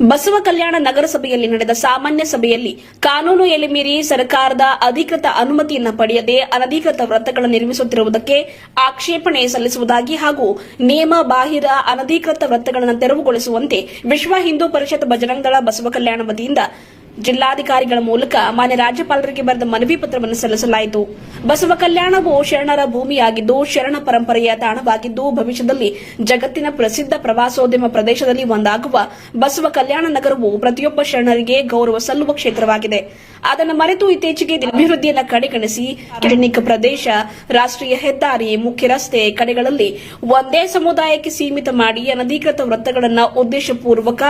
ಬಸವ ಕಲ್ಯಾಣ ನಗರಸಭೆಯಲ್ಲಿ ನಡೆದ ಸಾಮಾನ್ಯ ಸಭೆಯಲ್ಲಿ ಕಾನೂನು ಎಲೆ ಮೀರಿ ಸರ್ಕಾರದ ಅಧಿಕೃತ ಅನುಮತಿಯನ್ನು ಪಡೆಯದೆ ಅನಧಿಕೃತ ವೃತ್ತಗಳನ್ನು ನಿರ್ಮಿಸುತ್ತಿರುವುದಕ್ಕೆ ಆಕ್ಷೇಪಣೆ ಸಲ್ಲಿಸುವುದಾಗಿ ಹಾಗೂ ನಿಯಮ ಬಾಹಿರ ಅನಧಿಕೃತ ವೃತ್ತಗಳನ್ನು ತೆರವುಗೊಳಿಸುವಂತೆ ವಿಶ್ವ ಹಿಂದೂ ಪರಿಷತ್ ಬಜರಂಗದಳ ಬಸವ ಕಲ್ಯಾಣ ವತಿಯಿಂದ ಜಿಲ್ಲಾಧಿಕಾರಿಗಳ ಮೂಲಕ ಮಾನ್ಯ ರಾಜ್ಯಪಾಲರಿಗೆ ಬರೆದ ಮನವಿ ಪತ್ರವನ್ನು ಸಲ್ಲಿಸಲಾಯಿತು. ಬಸವ ಕಲ್ಯಾಣವು ಶರಣರ ಭೂಮಿಯಾಗಿದ್ದು, ಶರಣ ಪರಂಪರೆಯ ತಾಣವಾಗಿದ್ದು, ಭವಿಷ್ಯದಲ್ಲಿ ಜಗತ್ತಿನ ಪ್ರಸಿದ್ಧ ಪ್ರವಾಸೋದ್ಯಮ ಪ್ರದೇಶದಲ್ಲಿ ಒಂದಾಗುವ ಬಸವ ಕಲ್ಯಾಣ ನಗರವು ಪ್ರತಿಯೊಬ್ಬ ಶರಣರಿಗೆ ಗೌರವ ಸಲ್ಲುವ ಕ್ಷೇತ್ರವಾಗಿದೆ. ಅದನ್ನು ಮರೆತು ಇತ್ತೀಚೆಗೆ ಅಭಿವೃದ್ಧಿಯನ್ನು ಕಡೆಗಣಿಸಿ ಕ್ಲಿನಿಕ್ ಪ್ರದೇಶ, ರಾಷ್ಟ್ರೀಯ ಹೆದ್ದಾರಿ, ಮುಖ್ಯ ರಸ್ತೆ ಕಡೆಗಳಲ್ಲಿ ಒಂದೇ ಸಮುದಾಯಕ್ಕೆ ಸೀಮಿತ ಮಾಡಿ ಅನಧಿಕೃತ ವೃತ್ತಗಳನ್ನು ಉದ್ದೇಶಪೂರ್ವಕ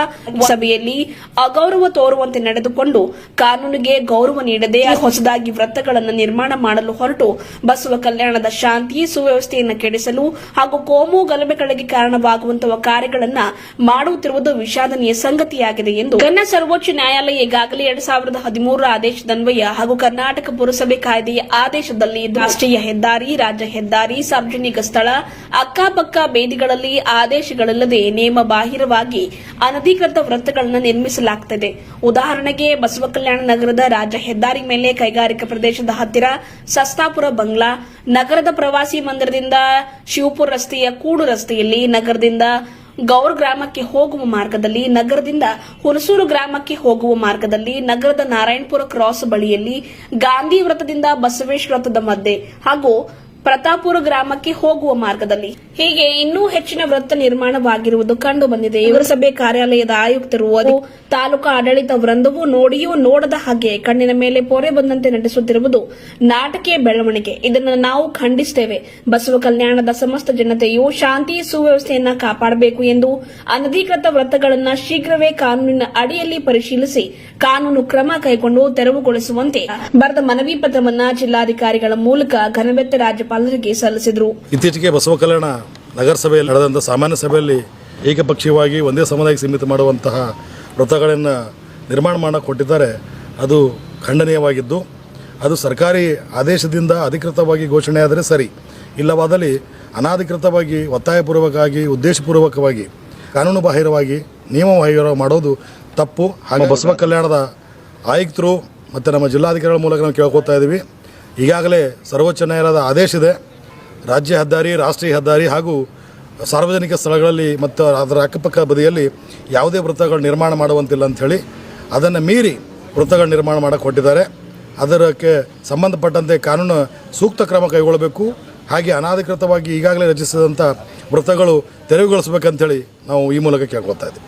ಸಭೆಯಲ್ಲಿ ಅಗೌರವ ತೋರುವಂತೆ ನಡೆದುಕೊಂಡು ಕಾನೂನಿಗೆ ಗೌರವ ನೀಡದೆ ಹೊಸದಾಗಿ ವ್ರತಗಳನ್ನು ನಿರ್ಮಾಣ ಮಾಡಲು ಹೊರಟು ಬಸವ ಕಲ್ಯಾಣದ ಶಾಂತಿ ಸುವ್ಯವಸ್ಥೆಯನ್ನು ಕೆಡಿಸಲು ಹಾಗೂ ಕೋಮು ಗಲಭೆಗಳಿಗೆ ಕಾರಣವಾಗುವಂತಹ ಕಾರ್ಯಗಳನ್ನು ಮಾಡುತ್ತಿರುವುದು ವಿಷಾದನೀಯ ಸಂಗತಿಯಾಗಿದೆ ಎಂದು ಕನ್ನಡ ಸರ್ವೋಚ್ಚ ನ್ಯಾಯಾಲಯ ಈಗಾಗಲೇ ಎರಡ್ ಸಾವಿರದ ಹದಿಮೂರರ ಆದೇಶದನ್ವಯ ಹಾಗೂ ಕರ್ನಾಟಕ ಪುರಸಭೆ ಕಾಯ್ದೆಯ ಆದೇಶದಲ್ಲಿ ರಾಷ್ಟ್ರೀಯ ಹೆದ್ದಾರಿ, ರಾಜ್ಯ ಹೆದ್ದಾರಿ, ಸಾರ್ವಜನಿಕ ಸ್ಥಳ, ಅಕ್ಕಪಕ್ಕ ಬೇದಿಗಳಲ್ಲಿ ಆದೇಶಗಳಿಲ್ಲದೆ ನಿಯಮ ಬಾಹಿರವಾಗಿ ಅನಧಿಕೃತ ವೃತ್ತಗಳನ್ನು ನಿರ್ಮಿಸಲಾಗುತ್ತದೆ ಉದಾಹರಣೆಗೆ ಬಸವ ಕಲ್ಯಾಣ ನಗರದ ರಾಜ್ಯ ಹೆದ್ದಾರಿ ಮೇಲೆ ಕೈಗಾರಿಕಾ ಪ್ರದೇಶದ ಹತ್ತಿರ ಸಸ್ತಾಪುರ ಬಂಗ್ಲಾ, ನಗರದ ಪ್ರವಾಸಿ ಮಂದಿರದಿಂದ ಶಿವಪುರ ರಸ್ತೆಯ ಕೂಡು ರಸ್ತೆಯಲ್ಲಿ ನಗರದಿಂದ ಗೌರ್ ಗ್ರಾಮಕ್ಕೆ ಹೋಗುವ ಮಾರ್ಗದಲ್ಲಿ ನಗರದಿಂದ ಹುಣಸೂರು ಗ್ರಾಮಕ್ಕೆ ಹೋಗುವ ಮಾರ್ಗದಲ್ಲಿ ನಗರದ ನಾರಾಯಣಪುರ ಕ್ರಾಸ್ ಬಳಿಯಲ್ಲಿ ಗಾಂಧಿ ವೃತ್ತದಿಂದ ಬಸವೇಶ್ವರ ವೃತ್ತದ ಮಧ್ಯೆ ಹಾಗೂ ಪ್ರತಾಪುರ ಗ್ರಾಮಕ್ಕೆ ಹೋಗುವ ಮಾರ್ಗದಲ್ಲಿ. ಹೀಗೆ ಇನ್ನೂ ಹೆಚ್ಚಿನ ವೃತ್ತ ನಿರ್ಮಾಣವಾಗಿರುವುದು ಕಂಡು ಬಂದಿದೆ ನಗರಸಭೆ ಕಾರ್ಯಾಲಯದ ಆಯುಕ್ತರು ಅದು ತಾಲೂಕಾ ಆಡಳಿತ ವೃಂದವೂ ನೋಡಿಯೂ ನೋಡದ ಹಾಗೆ ಕಣ್ಣಿನ ಮೇಲೆ ಪೊರೆ ಬಂದಂತೆ ನಡೆಸುತ್ತಿರುವುದು ನಾಟಕೀಯ ಬೆಳವಣಿಗೆ. ಇದನ್ನು ನಾವು ಖಂಡಿಸುತ್ತೇವೆ ಬಸವ ಕಲ್ಯಾಣದ ಸಮಸ್ತ ಜನತೆಯು ಶಾಂತಿ, ಸುವ್ಯವಸ್ಥೆಯನ್ನ ಕಾಪಾಡಬೇಕು ಎಂದು ಅನಧಿಕೃತ ವೃತ್ತಗಳನ್ನು ಶೀಘ್ರವೇ ಕಾನೂನಿನ ಅಡಿಯಲ್ಲಿ ಪರಿಶೀಲಿಸಿ, ಕಾನೂನು ಕ್ರಮ ಕೈಗೊಂಡು ತೆರವುಗೊಳಿಸುವಂತೆ. ಬರೆದ ಮನವಿ ಪತ್ರವನ್ನು ಜಿಲ್ಲಾಧಿಕಾರಿಗಳ ಮೂಲಕ ಘನವೆತ್ತ ರಾಜ್ಯಪಾಲರಿಗೆ ಸಲ್ಲಿಸಿದರು. ಇತ್ತೀಚೆಗೆ ಬಸವ ಕಲ್ಯಾಣ ನಗರಸಭೆಯಲ್ಲಿ ನಡೆದಂಥ ಸಾಮಾನ್ಯ ಸಭೆಯಲ್ಲಿ ಏಕಪಕ್ಷೀಯವಾಗಿ ಒಂದೇ ಸಮುದಾಯಕ್ಕೆ ಸೀಮಿತ ಮಾಡುವಂತಹ ವೃತ್ತಗಳನ್ನು ನಿರ್ಮಾಣ ಮಾಡಕ್ಕೆ ಕೊಟ್ಟಿದ್ದಾರೆ ಅದು ಖಂಡನೀಯವಾಗಿದ್ದು ಅದು ಸರ್ಕಾರಿ ಆದೇಶದಿಂದ ಅಧಿಕೃತವಾಗಿ ಘೋಷಣೆ ಆದರೆ ಸರಿ. ಇಲ್ಲವಾದಲ್ಲಿ ಅನಾಧಿಕೃತವಾಗಿ ಒತ್ತಾಯಪೂರ್ವಕವಾಗಿ ಉದ್ದೇಶಪೂರ್ವಕವಾಗಿ ಕಾನೂನು ಬಾಹಿರವಾಗಿ ನಿಯಮ ಬಾಹಿರ ಮಾಡೋದು ತಪ್ಪು. ಹಾಗೂ ಬಸವ ಕಲ್ಯಾಣದ ಆಯುಕ್ತರು ಮತ್ತು ನಮ್ಮ ಜಿಲ್ಲಾಧಿಕಾರಿಗಳ ಮೂಲಕ ನಾವು ಕೇಳ್ಕೊತಾ ಇದ್ದೀವಿ. ಈಗಾಗಲೇ ಸರ್ವೋಚ್ಚ ನ್ಯಾಯಾಲಯದ ಆದೇಶ ಇದೆ. ರಾಜ್ಯ ಹೆದ್ದಾರಿ, ರಾಷ್ಟ್ರೀಯ ಹೆದ್ದಾರಿ ಹಾಗೂ ಸಾರ್ವಜನಿಕ ಸ್ಥಳಗಳಲ್ಲಿ ಮತ್ತು ಅದರ ಅಕ್ಕಪಕ್ಕ ಬದಿಯಲ್ಲಿ ಯಾವುದೇ ವೃತ್ತಗಳು ನಿರ್ಮಾಣ ಮಾಡುವಂತಿಲ್ಲ ಅಂಥೇಳಿ ಅದನ್ನು ಮೀರಿ ವೃತ್ತಗಳು ನಿರ್ಮಾಣ ಮಾಡಕ್ಕೆ ಕೊಟ್ಟಿದ್ದಾರೆ ಅದಕ್ಕೆ ಸಂಬಂಧಪಟ್ಟಂತೆ ಕಾನೂನು ಸೂಕ್ತ ಕ್ರಮ ಕೈಗೊಳ್ಳಬೇಕು. ಹಾಗೆ ಅನಾಧಿಕೃತವಾಗಿ ಈಗಾಗಲೇ ರಚಿಸಿದಂಥ ವೃತ್ತಗಳು ತೆರವುಗೊಳಿಸಬೇಕಂತೇಳಿ ನಾವು ಈ ಮೂಲಕ ಕೇಳ್ಕೊತಾ ಇದ್ದೀವಿ.